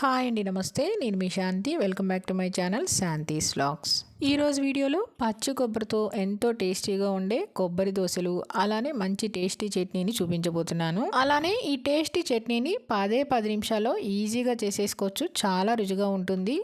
Hi అండి నమస్తే. నేను మీ Shanthi. Welcome back to my channel Shanthi vlogs ఈరోజు వీడియోలో పచ్చి కొబ్బరితో ఎంతో టేస్టీగా ఉండే కొబ్బరి దోశలు అలానే మంచి టేస్టీ చట్నీని చూపించబోతున్నాను. అలానే ఈ టేస్టీ చట్నీని పదే పది నిమిషాల్లో ఈజీగా చేసేసుకోవచ్చు. చాలా రుచిగా ఉంటుంది.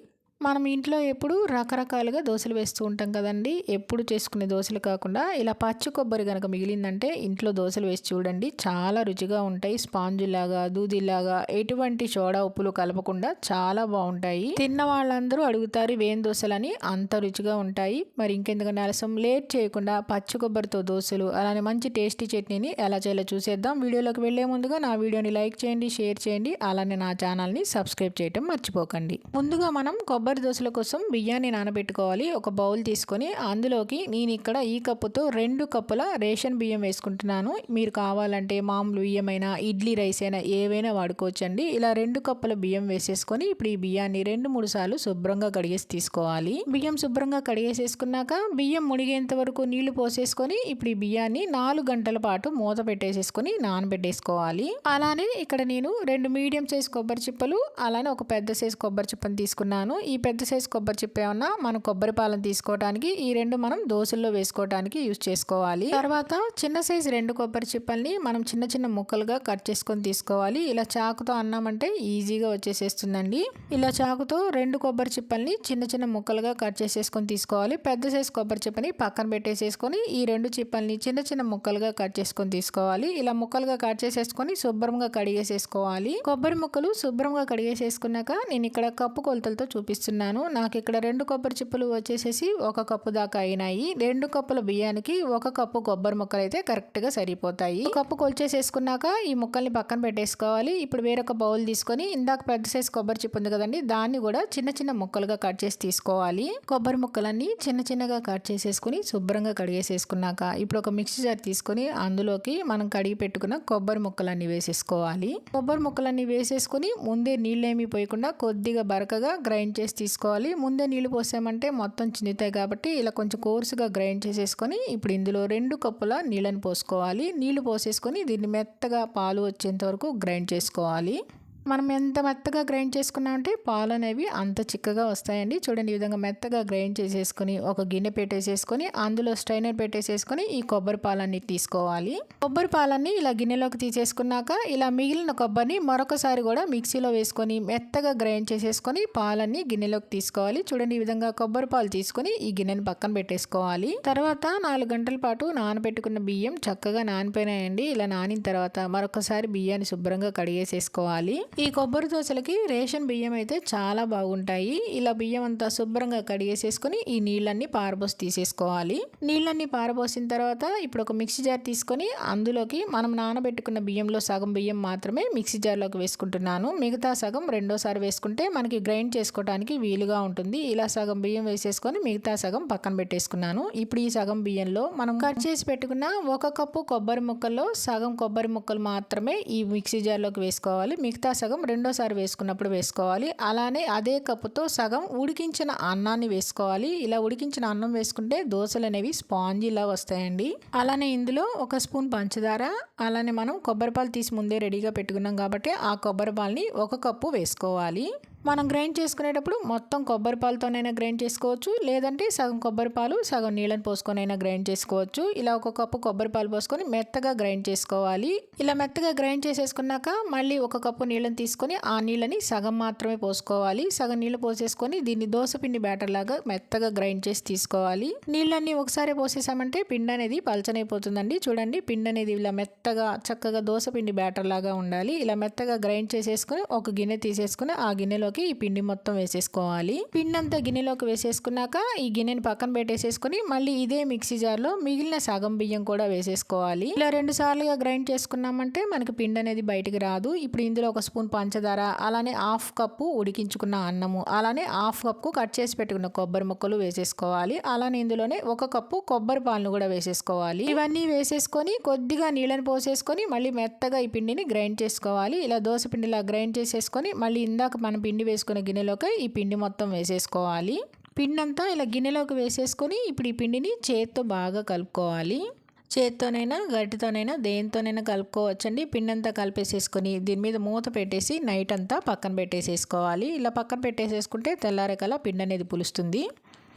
మనం ఇంట్లో ఎప్పుడు రకరకాలుగా దోశలు వేస్తూ ఉంటాం కదండి. ఎప్పుడు చేసుకునే దోశలు కాకుండా ఇలా పచ్చి కొబ్బరి కనుక మిగిలిందంటే ఇంట్లో దోశలు వేసి చూడండి. చాలా రుచిగా ఉంటాయి. స్పాంజులాగా దూదిలాగా ఎటువంటి సోడా ఉప్పులు కలపకుండా చాలా బాగుంటాయి. తిన్న వాళ్ళందరూ అడుగుతారు వేం దోశలని? అంత రుచిగా ఉంటాయి. మరి ఇంకెందుకంటే ఆలస్యం? లేట్ చేయకుండా పచ్చి కొబ్బరితో దోశలు అలానే మంచి టేస్టీ చట్నీని ఎలా చేయాలో చూసేద్దాం. వీడియోలోకి వెళ్ళే ముందుగా నా వీడియోని లైక్ చేయండి షేర్ చేయండి అలానే నా ఛానల్ని సబ్స్క్రైబ్ చేయటం మర్చిపోకండి. ముందుగా మనం కొబ్బరి కొబ్బరి దోశల కోసం బియ్యాన్ని నానబెట్టుకోవాలి. ఒక బౌల్ తీసుకొని అందులోకి నేను ఇక్కడ ఈ కప్పుతో రెండు కప్పుల రేషన్ బియ్యం వేసుకుంటున్నాను. మీరు కావాలంటే మామూలు బియ్యమైనా ఇడ్లీ రైస్ అయినా ఏవైనా వాడుకోవచ్చండి. ఇలా రెండు కప్పుల బియ్యం వేసేసుకొని ఇప్పుడు ఈ బియ్యాన్ని రెండు మూడు సార్లు శుభ్రంగా కడిగేసి తీసుకోవాలి. బియ్యం శుభ్రంగా కడిగేసేసుకున్నాక బియ్యం మునిగేంత వరకు నీళ్ళు పోసేసుకొని ఇప్పుడు ఈ బియ్యాన్ని నాలుగు గంటల పాటు మూత పెట్టేసేసుకొని నానబెట్టేసుకోవాలి. అలానే ఇక్కడ నేను రెండు మీడియం సైజ్ కొబ్బరి చిప్పలు అలానే ఒక పెద్ద సైజ్ కొబ్బరి చిప్పని తీసుకున్నాను. ఈ పెద్ద సైజు కొబ్బరి చిప్ప ఏమన్నా మనం కొబ్బరి పాలను తీసుకోవడానికి ఈ రెండు మనం దోశల్లో వేసుకోవడానికి యూజ్ చేసుకోవాలి. తర్వాత చిన్న సైజు రెండు కొబ్బరి చిప్పల్ని మనం చిన్న చిన్న ముక్కలుగా కట్ చేసుకొని తీసుకోవాలి. ఇలా చాకుతో అన్నామంటే ఈజీగా వచ్చేసేస్తుందండి. ఇలా చాకుతో రెండు కొబ్బరి చిప్పల్ని చిన్న చిన్న ముక్కలుగా కట్ చేసేసుకొని తీసుకోవాలి. పెద్ద సైజు కొబ్బరి చిప్పని పక్కన పెట్టేసేసుకొని ఈ రెండు చిప్పల్ని చిన్న చిన్న ముక్కలుగా కట్ చేసుకొని తీసుకోవాలి. ఇలా ముక్కలుగా కట్ చేసేసుకొని శుభ్రంగా కడిగేసేసుకోవాలి. కొబ్బరి ముక్కలు శుభ్రంగా కడిగేసేసుకున్నాక నేను ఇక్కడ కప్పు కొలతలతో చూపిస్తున్నాను. చేస్తున్నాను. నాకు ఇక్కడ రెండు కొబ్బరి చిప్పులు వచ్చేసేసి ఒక కప్పు దాకా అయినాయి. రెండు కప్పుల బియ్యానికి ఒక కప్పు కొబ్బరి ముక్కలు అయితే కరెక్ట్గా సరిపోతాయి. కప్పు కొలిచేసేసుకున్నాక ఈ ముక్కల్ని పక్కన పెట్టేసుకోవాలి. ఇప్పుడు వేరొక బౌల్ తీసుకొని ఇందాక పెద్ద సైజ్ కొబ్బరి చిప్పు ఉంది కదండి దాన్ని కూడా చిన్న చిన్న ముక్కలుగా కట్ చేసి తీసుకోవాలి. కొబ్బరి ముక్కలన్నీ చిన్న చిన్నగా కట్ చేసేసుకుని శుభ్రంగా కడిగేసేసుకున్నాక ఇప్పుడు ఒక మిక్సీ జార్ తీసుకొని అందులోకి మనం కడిగి పెట్టుకున్న కొబ్బరి ముక్కలన్నీ వేసేసుకోవాలి. కొబ్బరి ముక్కలన్నీ వేసేసుకుని ముందే నీళ్ళేమీ పోయకుండా కొద్దిగా బరకగా గ్రైండ్ చేసి తీసుకోవాలి. ముందే నీళ్ళు పోసామంటే మొత్తం చిందుతాయి కాబట్టి ఇలా కొంచెం కోర్సుగా గ్రైండ్ చేసేసుకొని ఇప్పుడు ఇందులో రెండు కప్పుల నీళ్ళని పోసుకోవాలి. నీళ్ళు పోసేసుకొని దీన్ని మెత్తగా పాలు వచ్చేంత వరకు గ్రైండ్ చేసుకోవాలి. మనం ఎంత మెత్తగా గ్రైండ్ చేసుకున్నామంటే పాలు అనేవి అంత చిక్కగా వస్తాయండి. చూడండి ఈ విధంగా మెత్తగా గ్రైండ్ చేసేసుకొని ఒక గిన్నె పెట్టేసేసుకొని అందులో స్ట్రైనర్ పెట్టేసేసుకొని ఈ కొబ్బరి పాలన్నీ తీసుకోవాలి. కొబ్బరి పాలన్నీ ఇలా గిన్నెలోకి తీసేసుకున్నాక ఇలా మిగిలిన కొబ్బరిని మరొకసారి కూడా మిక్సీలో వేసుకొని మెత్తగా గ్రైండ్ చేసేసుకొని పాలన్నీ గిన్నెలోకి తీసుకోవాలి. చూడండి ఈ విధంగా కొబ్బరి పాలు తీసుకొని ఈ గిన్నెని పక్కన పెట్టేసుకోవాలి. తర్వాత నాలుగు గంటల పాటు నానబెట్టుకున్న బియ్యం చక్కగా నానిపోయినాయండి. ఇలా నానిన తర్వాత మరొకసారి బియ్యాన్ని శుభ్రంగా కడిగేసేసుకోవాలి. ఈ కొబ్బరి దోశలకి రేషన్ బియ్యం అయితే చాలా బాగుంటాయి. ఇలా బియ్యం అంతా శుభ్రంగా కడిగేసేసుకొని ఈ నీళ్ళన్నీ పారబోసి తీసేసుకోవాలి. నీళ్ళన్నీ పారబోసిన తర్వాత ఇప్పుడు ఒక మిక్సీ జార్ తీసుకొని అందులోకి మనం నానబెట్టుకున్న బియ్యంలో సగం బియ్యం మాత్రమే మిక్సీ జార్లోకి వేసుకుంటున్నాను. మిగతా సగం రెండోసారి వేసుకుంటే మనకి గ్రైండ్ చేసుకోవడానికి వీలుగా ఉంటుంది. ఇలా సగం బియ్యం వేసేసుకొని మిగతా సగం పక్కన పెట్టేసుకున్నాను. ఇప్పుడు ఈ సగం బియ్యంలో మనం కట్ చేసి పెట్టుకున్న ఒక కప్పు కొబ్బరి ముక్కల్లో సగం కొబ్బరి ముక్కలు మాత్రమే ఈ మిక్సీ జార్లోకి వేసుకోవాలి. మిగతా సగం రెండోసారి వేసుకున్నప్పుడు వేసుకోవాలి. అలానే అదే కప్పుతో సగం ఉడికించిన అన్నాన్ని వేసుకోవాలి. ఇలా ఉడికించిన అన్నం వేసుకుంటే దోశలు అనేవి స్పాంజీలా వస్తాయండి. అలానే ఇందులో ఒక స్పూన్ పంచదార అలానే మనం కొబ్బరి పాలు తీసి ముందే రెడీగా పెట్టుకున్నాం కాబట్టి ఆ కొబ్బరి పాలని ఒక కప్పు వేసుకోవాలి. మనం గ్రైండ్ చేసుకునేటప్పుడు మొత్తం కొబ్బరి పాలతోనైనా గ్రైండ్ చేసుకోవచ్చు. లేదంటే సగం కొబ్బరి పాలు సగం నీళ్ళని పోసుకొనైనా గ్రైండ్ చేసుకోవచ్చు. ఇలా ఒక కప్పు కొబ్బరి పాలు పోసుకొని మెత్తగా గ్రైండ్ చేసుకోవాలి. ఇలా మెత్తగా గ్రైండ్ చేసేసుకున్నాక మళ్ళీ ఒక కప్పు నీళ్ళని తీసుకొని ఆ నీళ్ళని సగం మాత్రమే పోసుకోవాలి. సగం నీళ్ళు పోసేసుకొని దీన్ని దోశపిండి బ్యాటర్ లాగా మెత్తగా గ్రైండ్ చేసి తీసుకోవాలి. నీళ్ళన్నీ ఒకసారి పోసేసామంటే పిండి అనేది పలచనైపోతుందండి. చూడండి పిండి అనేది ఇలా మెత్తగా చక్కగా దోశపిండి బ్యాటర్ లాగా ఉండాలి. ఇలా మెత్తగా గ్రైండ్ చేసేసుకొని ఒక గిన్నె తీసేసుకుని ఆ గిన్నెలో గిన్నెలోకి ఈ పిండి మొత్తం వేసేసుకోవాలి. పిండి అంతా గిన్నెలోకి వేసేసుకున్నాక ఈ గిన్నెని పక్కన పెట్టేసేసుకుని మళ్ళీ ఇదే మిక్సీ జార్లో మిగిలిన సగం బియ్యం కూడా వేసేసుకోవాలి. ఇలా రెండు సార్లుగా గ్రైండ్ చేసుకున్నామంటే మనకి పిండి అనేది బయటికి రాదు. ఇప్పుడు ఇందులో ఒక స్పూన్ పంచదార అలానే హాఫ్ కప్పు ఉడికించుకున్న అన్నము అలానే హాఫ్ కప్పు కట్ చేసి పెట్టుకున్న కొబ్బరి ముక్కలు వేసేసుకోవాలి. అలానే ఇందులోనే ఒక కప్పు కొబ్బరి పాలను కూడా వేసేసుకోవాలి. ఇవన్నీ వేసేసుకొని కొద్దిగా నీళ్ళని పోసేసుకొని మళ్ళీ మెత్తగా ఈ పిండిని గ్రైండ్ చేసుకోవాలి. ఇలా దోశ పిండిలా గ్రైండ్ చేసేసుకొని మళ్ళీ ఇందాక మన పిండి పిండి వేసుకున్న గిన్నెలోకి ఈ పిండి మొత్తం వేసేసుకోవాలి. పిండి అంతా ఇలా గిన్నెలోకి వేసేసుకొని ఇప్పుడు ఈ పిండిని చేత్తో బాగా కలుపుకోవాలి. చేత్తోనైనా గరిటితోనైనా దేనితోనైనా కలుపుకోవచ్చండి. పిండి అంతా కలిపేసేసుకొని దీని మీద మూత పెట్టేసి నైట్ అంతా పక్కన పెట్టేసేసుకోవాలి. ఇలా పక్కన పెట్టేసేసుకుంటే తెల్లారేకల్లా పిండి అనేది పులుస్తుంది.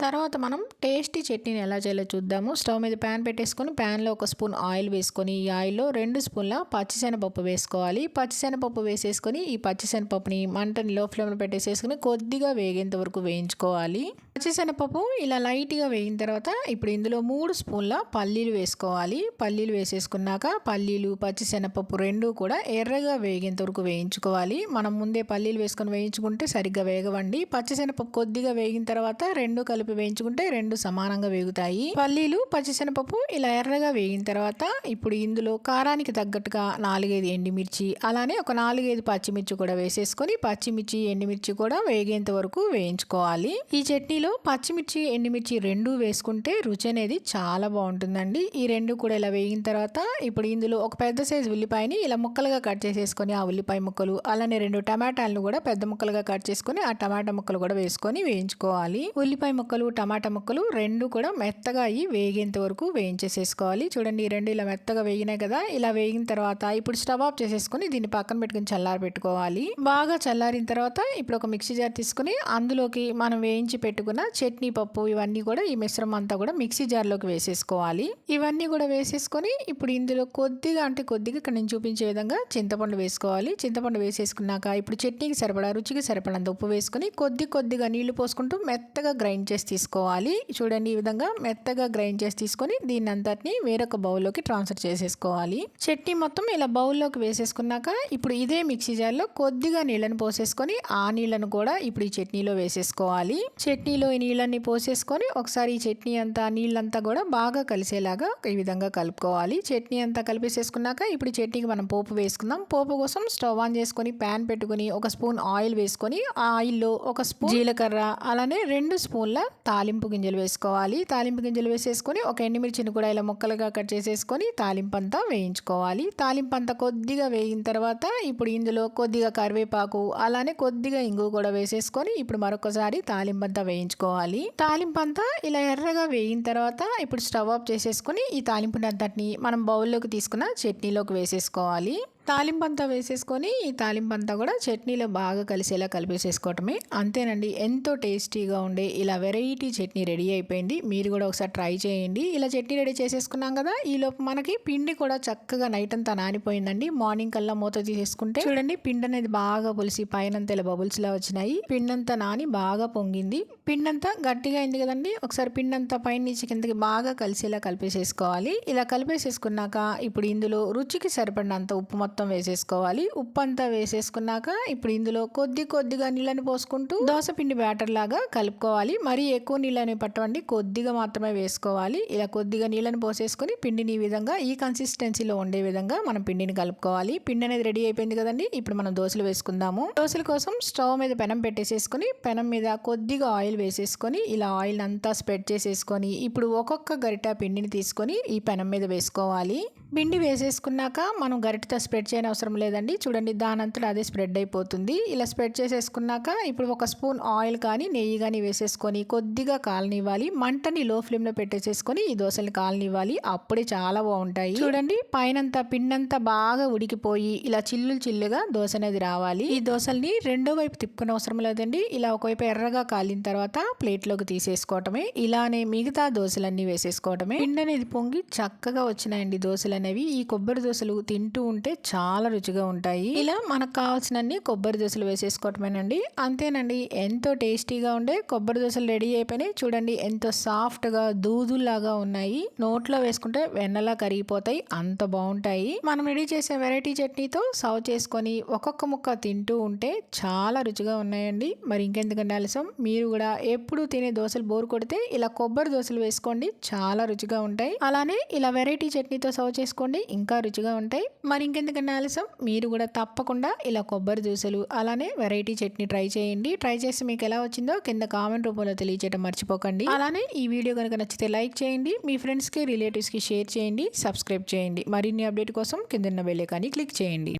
తర్వాత మనం టేస్టీ చట్నీని ఎలా చేయాలో చూద్దాము. స్టవ్ మీద ప్యాన్ పెట్టేసుకొని ప్యాన్లో ఒక స్పూన్ ఆయిల్ వేసుకొని ఈ ఆయిల్లో రెండు స్పూన్ల పచ్చిశనగపప్పు వేసుకోవాలి. పచ్చిశనగపప్పు వేసేసుకొని ఈ పచ్చిశనగపప్పుని మంటని లో ఫ్లేమ్లో పెట్టేసేసుకొని కొద్దిగా వేగేంత వరకు వేయించుకోవాలి. పచ్చిశనగపప్పు ఇలా లైట్గా వేగిన తర్వాత ఇప్పుడు ఇందులో మూడు స్పూన్ల పల్లీలు వేసుకోవాలి. పల్లీలు వేసేసుకున్నాక పల్లీలు పచ్చిశనగపప్పు రెండు కూడా ఎర్రగా వేగేంత వరకు వేయించుకోవాలి. మనం ముందే పల్లీలు వేసుకొని వేయించుకుంటే సరిగ్గా వేగవండి. పచ్చిశనగపప్పు కొద్దిగా వేగిన తర్వాత రెండు కలిపి కలిపి వేయించుకుంటే రెండు సమానంగా వేగుతాయి. పల్లీలు పచ్చిశనపప్పు ఇలా ఎర్రగా వేగిన తర్వాత ఇప్పుడు ఇందులో కారానికి తగ్గట్టుగా నాలుగైదు ఎండిమిర్చి అలానే ఒక నాలుగైదు పచ్చిమిర్చి కూడా వేసేసుకొని పచ్చిమిర్చి ఎండుమిర్చి కూడా వేగేంత వరకు వేయించుకోవాలి. ఈ చట్నీలో పచ్చిమిర్చి ఎండుమిర్చి రెండు వేసుకుంటే రుచి అనేది చాలా బాగుంటుందండి. ఈ రెండు కూడా ఇలా వేగిన తర్వాత ఇప్పుడు ఇందులో ఒక పెద్ద సైజు ఉల్లిపాయని ఇలా ముక్కలుగా కట్ చేసేసుకొని ఆ ఉల్లిపాయ ముక్కలు అలానే రెండు టమాటాలను కూడా పెద్ద ముక్కలుగా కట్ చేసుకొని ఆ టమాటా ముక్కలు కూడా వేసుకొని వేయించుకోవాలి. ఉల్లిపాయ ముక్కలు ముక్కలు టమాటా ముక్కలు రెండు కూడా మెత్తగా అయ్యి వేగేంత వరకు వేయించేసేసుకోవాలి. చూడండి ఈ రెండు ఇలా మెత్తగా వేగినాయి కదా ఇలా వేగిన తర్వాత ఇప్పుడు స్టవ్ ఆఫ్ చేసేసుకుని దీన్ని పక్కన పెట్టుకుని చల్లారి పెట్టుకోవాలి. బాగా చల్లారిన తర్వాత ఇప్పుడు ఒక మిక్సీ జార్ తీసుకుని అందులోకి మనం వేయించి పెట్టుకున్న చట్నీ పప్పు ఇవన్నీ కూడా ఈ మిశ్రమం అంతా కూడా మిక్సీ జార్లోకి వేసేసుకోవాలి. ఇవన్నీ కూడా వేసేసుకొని ఇప్పుడు ఇందులో కొద్దిగా అంటే కొద్దిగా ఇక్కడ నేను చూపించే విధంగా చింతపండు వేసుకోవాలి. చింతపండు వేసేసుకున్నాక ఇప్పుడు చట్నీకి సరిపడా రుచికి సరిపడంత ఉప్పు వేసుకొని కొద్ది కొద్దిగా నీళ్ళు పోసుకుంటూ మెత్తగా గ్రైండ్ చేసి తీసుకోవాలి. చూడండి ఈ విధంగా మెత్తగా గ్రైండ్ చేసి తీసుకొని దీన్ని అంతటిని వేరొక బౌల్లోకి ట్రాన్స్ఫర్ చేసేసుకోవాలి. చట్నీ మొత్తం ఇలా బౌల్లోకి వేసేసుకున్నాక ఇప్పుడు ఇదే మిక్సీ జార్లో కొద్దిగా నీళ్ళని పోసేసుకొని ఆ నీళ్ళను కూడా ఇప్పుడు ఈ చట్నీలో వేసేసుకోవాలి. చట్నీలో ఈ నీళ్ళని పోసేసుకొని ఒకసారి ఈ చట్నీ అంతా నీళ్ళంతా కూడా బాగా కలిసేలాగా ఈ విధంగా కలుపుకోవాలి. చట్నీ అంతా కలిపేసేసుకున్నాక ఇప్పుడు చట్నీకి మనం పోపు వేసుకుందాం. పోపు కోసం స్టవ్ ఆన్ చేసుకొని ప్యాన్ పెట్టుకుని ఒక స్పూన్ ఆయిల్ వేసుకొని ఆ ఆయిల్లో ఒక స్పూన్ జీలకర్ర అలానే రెండు స్పూన్ల తాలింపు గింజలు వేసుకోవాలి. తాలింపు గింజలు వేసేసుకొని ఒక ఎండుమిర్చిని కూడా ఇలా ముక్కలుగా కట్ చేసేసుకొని తాలింపు అంతా వేయించుకోవాలి. తాలింపు అంతా కొద్దిగా వేగిన తర్వాత ఇప్పుడు ఇందులో కొద్దిగా కరివేపాకు అలానే కొద్దిగా ఇంగు కూడా వేసేసుకొని ఇప్పుడు మరొకసారి తాలింపు అంతా వేయించుకోవాలి. తాలింపు అంతా ఇలా ఎర్రగా వేగిన తర్వాత ఇప్పుడు స్టవ్ ఆఫ్ చేసేసుకొని ఈ తాలింపు అంతటిని మనం బౌల్లోకి తీసుకున్న చట్నీలోకి వేసేసుకోవాలి. తాలింపంతా వేసేసుకొని ఈ తాలింపంతా కూడా చట్నీలో బాగా కలిసేలా కలిపేసేసుకోవటమే. అంతేనండి ఎంతో టేస్టీగా ఉండే ఇలా వెరైటీ చట్నీ రెడీ అయిపోయింది. మీరు కూడా ఒకసారి ట్రై చేయండి. ఇలా చట్నీ రెడీ చేసేసుకున్నాం కదా ఈ లోపు మనకి పిండి కూడా చక్కగా నైట్ అంతా నానిపోయిందండి. మార్నింగ్ కల్లా మూత తీసేసుకుంటే చూడండి పిండి అనేది బాగా పులిసి పైన ఇలా బబుల్స్ లా వచ్చినాయి. పిండి అంతా నాని బాగా పొంగింది. పిండంతా గట్టిగా అయింది కదండి ఒకసారి పిండి పైన నుంచి కిందకి బాగా కలిసేలా కలిపేసేసుకోవాలి. ఇలా కలిపేసేసుకున్నాక ఇప్పుడు ఇందులో రుచికి సరిపడినంత ఉప్పు మొత్తం మొత్తం వేసేసుకోవాలి. ఉప్పు అంతా వేసేసుకున్నాక ఇప్పుడు ఇందులో కొద్ది కొద్దిగా నీళ్ళని పోసుకుంటూ దోసపిండి బ్యాటర్ లాగా కలుపుకోవాలి. మరీ ఎక్కువ నీళ్ళని పట్టవండి. కొద్దిగా మాత్రమే వేసుకోవాలి. ఇలా కొద్దిగా నీళ్ళని పోసేసుకొని పిండిని ఈ విధంగా ఈ కన్సిస్టెన్సీలో ఉండే విధంగా మనం పిండిని కలుపుకోవాలి. పిండి అనేది రెడీ అయిపోయింది కదండి. ఇప్పుడు మనం దోశలు వేసుకుందాము. దోశల కోసం స్టవ్ మీద పెనం పెట్టేసేసుకొని పెనం మీద కొద్దిగా ఆయిల్ వేసేసుకొని ఇలా ఆయిల్ అంతా స్ప్రెడ్ చేసేసుకొని ఇప్పుడు ఒక్కొక్క గరిట పిండిని తీసుకొని ఈ పెనం మీద వేసుకోవాలి. పిండి వేసేసుకున్నాక మనం గరిటతో స్ప్రెడ్ చేయని అవసరం లేదండి. చూడండి దానంతటా అదే స్ప్రెడ్ అయిపోతుంది. ఇలా స్ప్రెడ్ చేసేసుకున్నాక ఇప్పుడు ఒక స్పూన్ ఆయిల్ కానీ నెయ్యి కానీ వేసేసుకొని కొద్దిగా కాలనివ్వాలి. మంటని లో ఫ్లేమ్లో పెట్టేసేసుకొని ఈ దోశల్ని కాలనివ్వాలి. అప్పుడే చాలా బాగుంటాయి. చూడండి పైనంతా పిండంతా బాగా ఉడికిపోయి ఇలా చిల్లులు చిల్లుగా దోశ అనేది రావాలి. ఈ దోశల్ని రెండో వైపు తిప్పుకునే అవసరం లేదండి. ఇలా ఒకవైపు ఎర్రగా కాలిన తర్వాత ప్లేట్లోకి తీసేసుకోవటమే. ఇలానే మిగతా దోశలన్నీ వేసేసుకోవటమే. పిండి అనేది పొంగి చక్కగా వచ్చినాయండి దోశలు అనేవి ఈ కొబ్బరి దోశలు తింటూ ఉంటే చాలా రుచిగా ఉంటాయి. ఇలా మనకు కావాల్సినన్ని కొబ్బరి దోశలు వేసేసుకోవటమేనండి. అంతేనండి ఎంతో టేస్టీగా ఉండే కొబ్బరి దోశలు రెడీ అయిపోయినాయి. చూడండి ఎంతో సాఫ్ట్గా దూదుల్లాగా ఉన్నాయి. నోట్లో వేసుకుంటే వెన్నలా కరిగిపోతాయి అంత బాగుంటాయి. మనం రెడీ చేసే వెరైటీ చట్నీతో సర్వ్ చేసుకొని ఒక్కొక్క ముక్క తింటూ ఉంటే చాలా రుచిగా ఉన్నాయండి. మరి ఇంకెందుకంటే ఆలస్యం? మీరు కూడా ఎప్పుడు తినే దోశలు బోర్ కొడితే ఇలా కొబ్బరి దోశలు వేసుకోండి చాలా రుచిగా ఉంటాయి. అలానే ఇలా వెరైటీ చట్నీతో సర్వ్ చేసుకోండి ఇంకా రుచిగా ఉంటాయి. మరి ఇంకెందుకంటే ఆలస్యం? మీరు కూడా తప్పకుండా ఇలా కొబ్బరి దోశలు అలానే వెరైటీ చట్నీ ట్రై చేయండి. ట్రై చేసి మీకు ఎలా వచ్చిందో కింద కామెంట్ రూపంలో తెలియచేయడం మర్చిపోకండి. అలానే ఈ వీడియో కనుక నచ్చితే లైక్ చేయండి. మీ ఫ్రెండ్స్కి రిలేటివ్స్కి షేర్ చేయండి. సబ్స్క్రైబ్ చేయండి. మరిన్ని అప్డేట్ కోసం కింద బెల్లైకాన్ని క్లిక్ చేయండి.